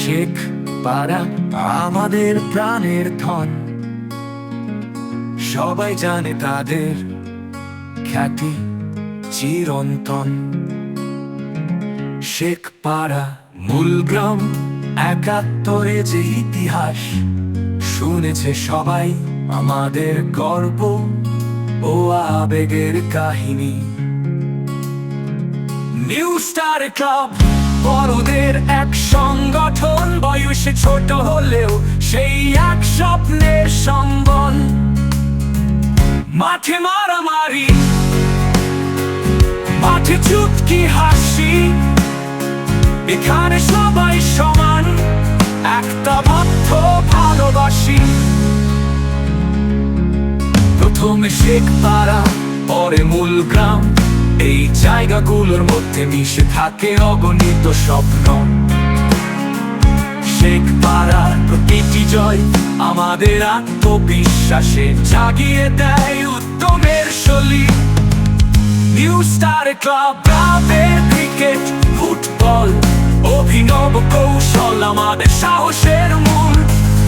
শেখ পাড়া আমাদের প্রাণের ধন। সবাই জানে তাদের খ্যাতি চিরন্তন। শেখ পাড়া মূলগ্রাম একাত্তরে যে ইতিহাস, শুনেছে সবাই আমাদের গর্ব ও আবেগের কাহিনী। নিউ স্টার ক্লাব, বড়দের এক সংগঠন বয়সে ছোট হলেও সেই এক স্বপ্নের সম্বল। মাঠে মারামারি, মাঠে চুটকি হাসি, এখানে সবাই সমান, একটা বদ্ধ ভালোবাসি। প্রথমে শেখ পাড়া, পরে মূল গ্রাম, এই জায়গাগুলোর মধ্যে মিশে থাকে অগণিত স্বপ্ন। শেখ পাড়ার প্রতিটি জয় আমাদের আত্মবিশ্বাসে জাগিয়ে দেয় উত্তমের শলী। New star club cricket football, অভিনব কৌশল আমাদের সাহসের মূল।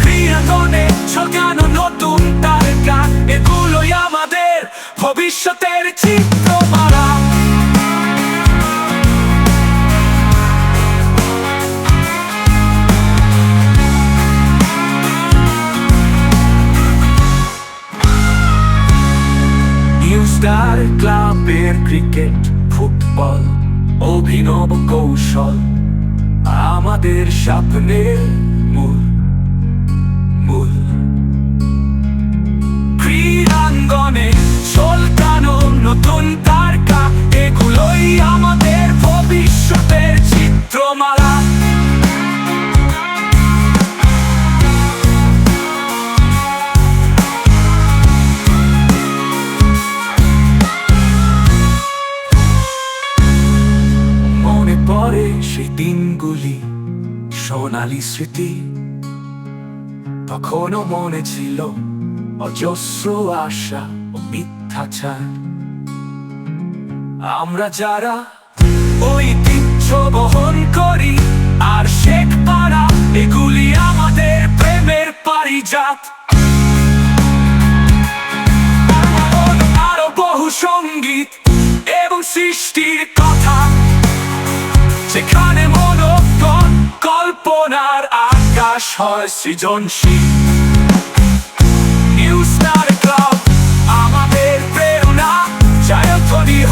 ক্রীড়াঙ্গনে ছকানো নতুন তারকা, এগুলোই আমাদের ভবিষ্যতের স্টার ক্লাবের ক্রিকেট ফুটবল অভিনব কৌশল আমাদের স্বপ্নের মূল মূল। ক্রীড়াঙ্গনে চলকানো নতুন সোনালি স্মৃতি তখনও মনে ছিল অজস্র আশা ও মিথ্যাচার। আমরা যারা ঐতিহ্য বহন করি, আর শেখ পাড়া এগুলি আমাদের প্রেমের পারিজাত। আরও বহু সংগীত এবং সৃষ্টির কথা। যেখানে মনোজ্ঞ কল্পনার আকাশ হয় সৃজনশীল। ক্লাব আমাদের প্রেরণা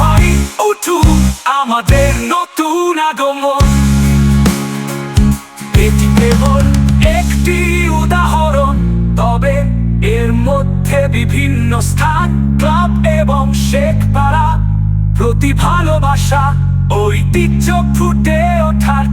হয় উঠু আমাদের নতুন আগমন। এটি কেবল একটি উদাহরণ, তবে এর মধ্যে বিভিন্ন স্থান, ক্লাব এবং শেখ পাড়া, প্রতি ভালোবাসা, ঐতিহ্য ফুটে ওঠার